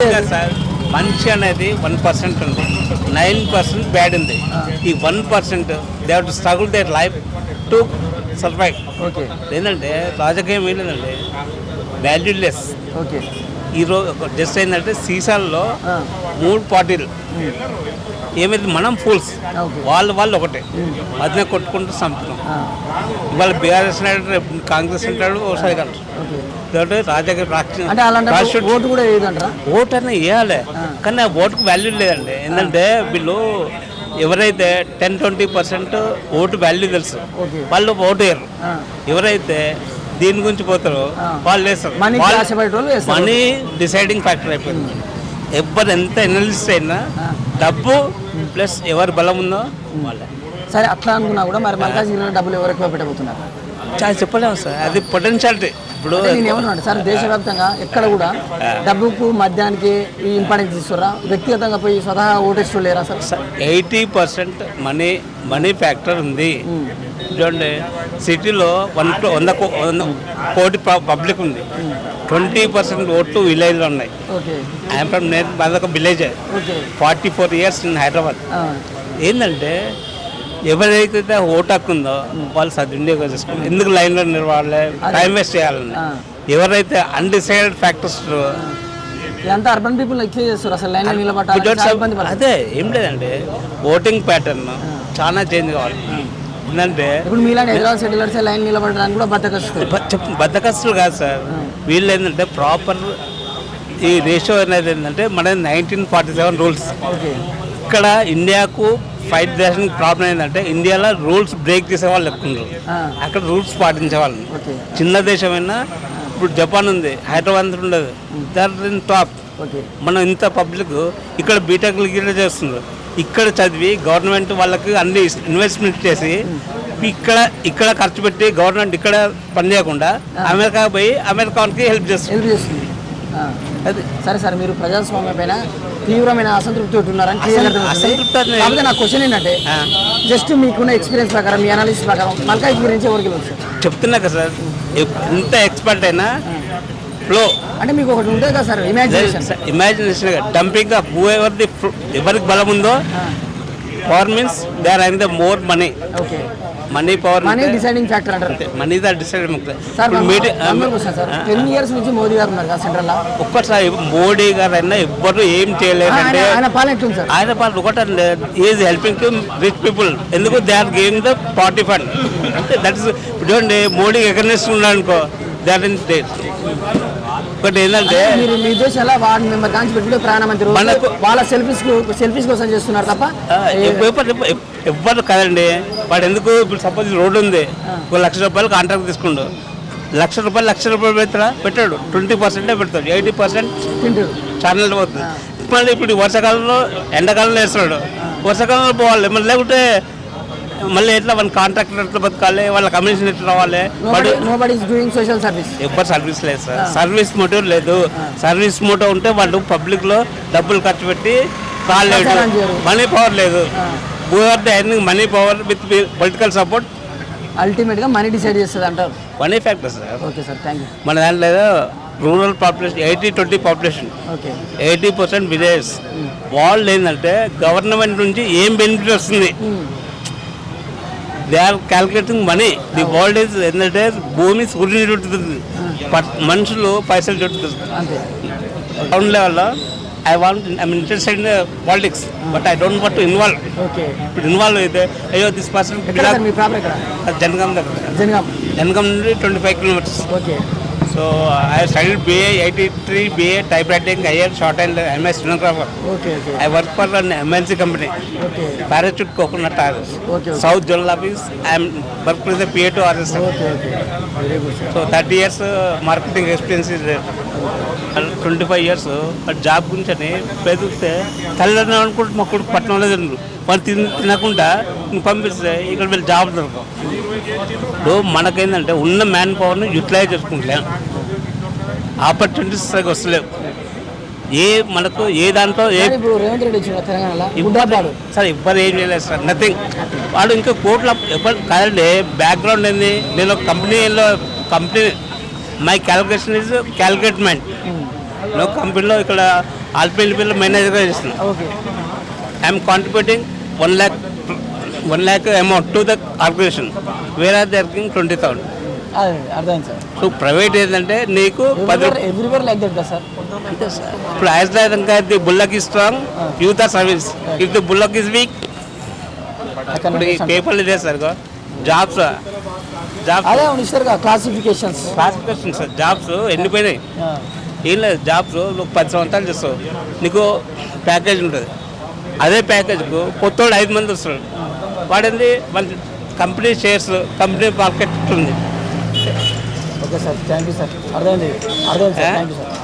Sir మనిషి అనేది one percent ఉంది. నైన్ పర్సెంట్ బ్యాడ్ ఉంది. ఈ one percent they to struggle their life to survive okay ఏంటంటే రాజకీయం ఏంటంటే వాల్యూలెస్ ఓకే ఈరోజు జస్ట్ ఏంటంటే సీసాల్లో. మూడు పార్టీలు. ఏమైతే మనం ఫూల్స్. వాళ్ళు వాళ్ళు ఒకటే. అదినే కొట్టుకుంటూ చంపుతున్నాం ఆ, ఇవాళ బీఆర్ఎస్ అంటాడు రేపు కాంగ్రెస్ అంటాడు ఒకసారి కాబట్టి రాజకీయ ఓటు అనేది వేయాలి. కానీ ఆ ఓటుకు వాల్యూ లేదండి. ఏంటంటే వీళ్ళు ఎవరైతే ten twenty percent vote value తెలుసు. వాళ్ళు ఓటు వేయరు. ఎవరైతే దీని గురించి పోతారో వాళ్ళు వేస్తారు. మనీ డిసైడింగ్ ఫ్యాక్టర్ అయిపోయింది. ఎవరు ఎంత ఎనలిస్ట్ అయినా. డబ్బు ప్లస్ ఎవరి బలం ఉందో వాళ్ళే. సరే అట్లా అనుకున్నా కూడా మరి మల్కాజ్గిరిలో డబ్బులు ఎవరు ఎక్కువ పెట్టబోతున్నారు? చాలా చెప్పలేము సార్. అది పొటెన్షియాలిటీ ఇప్పుడు నేను ఏమంటున్నాను సార్ దేశవ్యాప్తంగా ఎక్కడ కూడా డబ్బుకు మద్యానికి ఈ ఇంపార్టెన్స్ ఇస్తారా వ్యక్తిగతంగా పోయి స్వతహా ఓటేస్తూ లేరా sir? Eighty percent money money factor ఉంది. చూడండి సిటీలో వన్ వంద కోటి పబ్లిక్ ఉంది. ట్వంటీ పర్సెంట్ ఓట్లు విలేజ్లో ఉన్నాయి. ఐఎమ్ ఫ్రమ్ నేను మాదొక village. Forty four years in Hyderabad. ఏంటంటే ఎవరైతే ఓటు హక్కు ఉందో వాళ్ళు సద్వినియోగం చేసుకోవాలి ఎందుకు లైన్లో నిలవాలి టైం వేస్ట్ చేయాలని. ఎవరైతే అన్డిసైడెడ్ ఫ్యాక్టర్స్ ఇదంతా అర్బన్ పీపుల్ ఎక్కువ చేస్తారు అసలు లైన్ నిలబడాలి? అదే ఏం లేదండి. ఓటింగ్ ప్యాటర్న్ చాలా చేంజ్ కావాలి. ఏంటంటే ఇప్పుడు మీలాంటి హైదరాబాద్ సెటిలర్స్ లైన్ నిలబడడానికి కూడా బద్దకొస్తారు బ- చెప్పు బద్దకస్తులు కాదు సార్. వీళ్ళు ఏంటంటే ప్రాపర్ ఈ రేషియో అనేది ఏంటంటే మన నైన్టీన్ ఫార్టీ సెవెన్ రూల్స్ ఇక్కడ ఇండియాకు ఫైట్ చేసిన ప్రాబ్లం ఏంటంటే ఇండియాలో రూల్స్ బ్రేక్ చేసే వాళ్ళు ఎక్కువ అక్కడ రూల్స్ పాటించే వాళ్ళని ఓకే. చిన్న దేశమైనా ఇప్పుడు జపాన్ ఉంది హైదరాబాద్ ఉండదు. దర్ ఇన్ టాప్ మనం ఇంత పబ్లిక్ ఇక్కడ బీటెక్లు గిట్ల చేస్తున్నారు ఇక్కడ చదివి గవర్నమెంట్ వాళ్ళకి అన్ని ఇన్వెస్ట్మెంట్ చేసి ఇక్కడ ఇక్కడ ఖర్చు పెట్టి గవర్నమెంట్ ఇక్కడ పని చేయకుండా అమెరికా పోయి అమెరికా వాళ్ళకి హెల్ప్ చేస్తుంది. హెల్ప్ చేస్తుంది. అది. సరే సార్ మీరు ప్రజాస్వామ్యం పైన తీవ్రమైన అసంతృప్తి ఉన్నారని క్లియర్ నా క్వశ్చన్ ఏంటంటే జస్ట్ మీకున్న ఎక్స్పీరియన్స్ ప్రకారం మీ అనాలిసిస్ ప్రకారం మల్కాజ్ గురించి ఎవరికి చెప్తున్నా కదా సార్ ఎంత ఎక్స్పర్ట్ అయినా ఫ్లో అంటే మీకు ఒకటి ఉంటుంది కదా sir imagination imagination dumping whoever the ఎవరికి బలం ఉందో పవర్ మీన్స్ దే ఆర్ అయిన the more money okay money power money deciding factor అంటారు. Money the decide sir ten years నుంచి మోదీ గారు ఉన్నారు కదా సెంట్రల్ ఒక్కసారి మోడీ గారు అయినా ఎవ్వరు ఏం చేయలేదంటే ఆయన పాలన ఎట్లుంది సార్. ఆయన ఒకటండి is helping to rich people ఎందుకు? They are giving the party fund అంటే దట్ ఇస్ చూడండి మోడీ ఎగర్నెస్ట్ ఉన్నాడు అనుకో దాట్ ఇన్ స్టేట్ ఒకటి ఏంటంటే మీరు మీ ఉద్దేశాల వార్డు మెంబర్ కాంచి పెట్టుకుంటే మనకు- వాళ్ళ సెల్ఫీస్ సెల్ఫీస్ కోసం చేస్తున్నారు తప్ప ఎవ్వరు ఎవ్వరు కదండి. వాడు ఎందుకు ఇప్పుడు సపోజ్ రోడ్డు ఉంది. ఒక లక్ష రూపాయలు కాంట్రాక్ట్ తీసుకుండు. లక్ష రూపాయలు లక్ష రూపాయలు పెడతాడా? పెట్టాడు. ట్వంటీ పర్సెంటే పెడతాడు. ఎయిటీ పర్సెంట్ ఛానల్ పోతుంది. మళ్ళీ ఇప్పుడు వర్షాకాలంలో ఎండాకాలంలో వేస్తున్నాడు. వర్షాకాలంలో పోవాలి. మళ్ళీ లేకుంటే మళ్ళీ ఎట్లా వాళ్ళ కాంట్రాక్టర్ ఎట్లా బతకాలి? వాళ్ళ కమిషన్ ఎట్లా రావాలి? సోషల్ సర్వీస్ సర్వీస్ లేదు సార్. సర్వీస్ మోటివ్ లేదు. సర్వీస్ మోటివ్ ఉంటే వాళ్ళు పబ్లిక్లో డబ్బులు ఖర్చు పెట్టి కాలేదు. మనీ పవర్ లేదు. Who are the earning money power with political support అల్టిమేట్గా మనీ డిసైడ్ చేస్తుంది అంటారు. Money factor sir okay sir thank you మన దాంట్లో rural population eighty twenty population okay eighty percent village. వాళ్ళు ఏంటంటే గవర్నమెంట్ నుంచి ఏం బెనిఫిట్ వస్తుంది? They are calculating money the world is ఏంటంటే భూమి సూర్యుని చుట్టుతుంది మనుషులు పైసలు చుట్టుతుంది గ్రౌండ్ లెవెల్లో I want I mean interested in politics but I don't want to involve ఇప్పుడు ఇన్వాల్వ్ అయితే అయ్యో దిస్ పర్సన్ జనగాం దగ్గర. జనగాం. నుండి twenty five kilometers okay so I studied BA eighty three BA type writing IR short and MI okay I work for an MNC company Parachute coconut okay south zonal office I'm work with PA to RS so thirty years marketing experience twenty five years job గురించి అని పెదిగితే తల్లిదండ్రులు అనుకుంటే మా కొడుకు పట్టణంలో తిన్నారు వాళ్ళు తిన తినకుండా పంపిస్తే ఇక్కడ వీళ్ళు జాబ్ దొరకవు. ఇప్పుడు మనకేంటంటే ఉన్న మ్యాన్ పవర్ని యూటిలైజ్ చేసుకుంటలేం. ఆపర్చునిటీస్ సరిగ్గా వస్తలేవు. ఏ మనకు ఏ దాంట్లో ఏ సార్ ఇప్పుడు రేవంత్ రెడ్డి వచ్చిన తెలంగాణలో గుడ్డాపాడు సార్ ఎవ్వరు ఏం చేయలేదు సార్. నథింగ్ వాడు ఇంకా కోట్ల ఎవ్వరు కాదండి బ్యాక్గ్రౌండ్ ఏంది? నేను ఒక కంపెనీలో కంపెనీ మై క్యాలిక్యులేషన్ ఇస్ క్యాలిక్యులేట్మెంట్ నేను కంపెనీలో ఇక్కడ ఆల్పెల్ మేనేజర్గా చేస్తున్నాను I'm contributing one lakh one lakh amount to the organization where are దర్కింగ్ twenty thousand అర్థమైంది సార్. సో ప్రైవేట్ ఏంటంటే నీకు పది ఎవ్రీవేర్ ఎవ్రీవేర్ లైక్ దట్ కదా సార్ ఇప్పుడు as the bullock is strong youth are service. If the bullock is weak. ఇప్పుడు ఈ పేపర్లు ఇదే సార్ జాబ్స్ జాబ్స్ అదే అవును క్లాసిఫికేషన్స్ క్లాసిఫికేషన్ సార్ జాబ్స్ ఎండిపోయినాయి. ఏం లేదు జాబ్స్ నువ్వు పది సంవత్సరాలు చేస్తావు. నీకు ప్యాకేజ్ ఉంటుంది. అదే ప్యాకేజ్కు కొత్తోడు ఐదు మంది వస్తాడు వాడింది? మన కంపెనీ షేర్స్ కంపెనీ మార్కెట్ ఉంది. Okay sir thank you sir. అర్థమైంది. అర్థమైంది సార్ థ్యాంక్ యూ సార్.